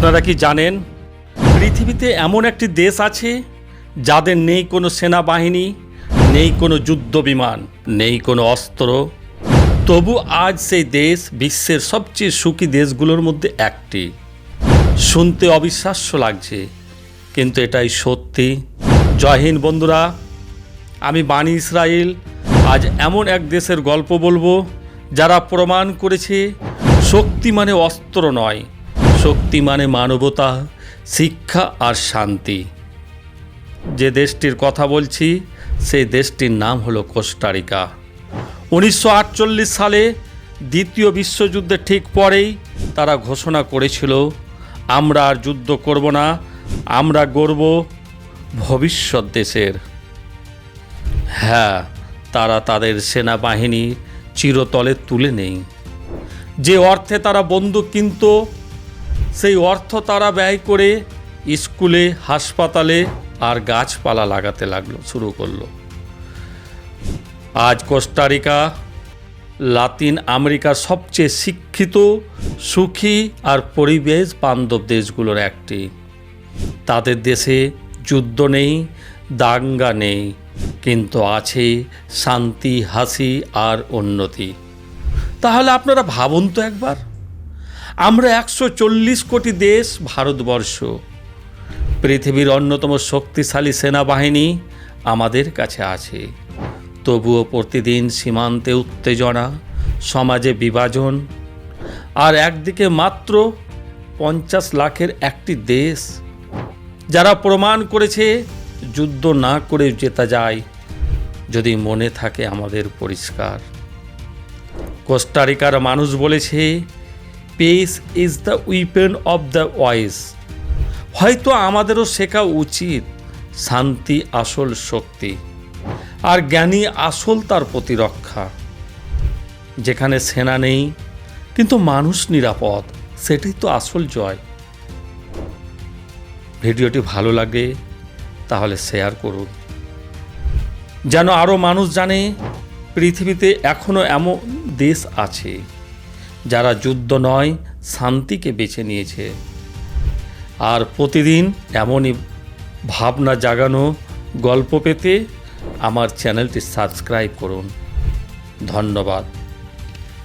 আপনারা কি জানেন, পৃথিবীতে এমন একটি দেশ আছে যাদের নেই কোনো সেনাবাহিনী, নেই কোনো যুদ্ধ বিমান নেই কোনো অস্ত্র। তবু আজ সেই দেশ বিশ্বের সবচেয়ে সুখী দেশগুলোর মধ্যে একটি। শুনতে অবিশ্বাস্য লাগছে, কিন্তু এটাই সত্যি। জয় হিন্দ বন্ধুরা, আমি বাণী ইসরায়েল আজ এমন এক দেশের গল্প বলব যারা প্রমাণ করেছে শক্তি মানে অস্ত্র নয় শক্তি মানে মানবতা, শিক্ষা আর শান্তি। যে দেশটির কথা বলছি, সেই দেশটির নাম হলো কোস্টারিকা উনিশশো আটচল্লিশ সালে দ্বিতীয় বিশ্বযুদ্ধের ঠিক পরেই তারা ঘোষণা করেছিল, আমরা আর যুদ্ধ করব না, আমরা গড়ব ভবিষ্যৎ দেশের। হ্যাঁ তারা তাদের সেনাবাহিনী চিরতলে তুলে নেই। যে অর্থে তারা বন্দুক কিনত সেই অর্থ তারা ব্যয় করে স্কুলে, হাসপাতালে আর গাছপালা লাগাতে লাগল, শুরু করল। আজ কোস্টারিকা, লাতিন আমেরিকার সবচেয়ে শিক্ষিত, সুখী আর পরিবেশ বান্ধব দেশগুলোর একটি। তাদের দেশে যুদ্ধ নেই, দাঙ্গা নেই, কিন্তু আছে শান্তি, হাসি আর উন্নতি। তাহলে আপনারা ভাবুন তো একবার। আমরা একশো চল্লিশ কোটি দেশ, ভারতবর্ষ। পৃথিবীর অন্যতম শক্তিশালী সেনাবাহিনী আমাদের কাছে আছে। তবুও প্রতিদিন সীমান্তে উত্তেজনা, সমাজে বিভাজন, আর একদিকে মাত্র পঞ্চাশ লাখের একটি দেশ, যারা প্রমাণ করেছে যুদ্ধ না করে জেতা যায়, যদি মনে থাকে আমাদের পরিষ্কার। কোস্টারিকার মানুষ বলেছে peace is the weapon of the wise হয়তো আমাদেরও শেখা উচিত শান্তি, আসল শক্তি আর জ্ঞানী আসল তার প্রতিরক্ষা। যেখানে সেনা নেই, কিন্তু মানুষ নিরাপদ, সেটাই তো আসল জয়। ভিডিওটি ভালো লাগে, তাহলে শেয়ার করুন। যেন আরও মানুষ জানে, পৃথিবীতে এখনও এমন দেশ আছে। যারা যুদ্ধ নয়, শান্তিকে বেছে নিয়েছে। আর প্রতিদিন এমনই ভাবনা জাগানো গল্প পেতে আমার চ্যানেলটি সাবস্ক্রাইব করুন। ধন্যবাদ।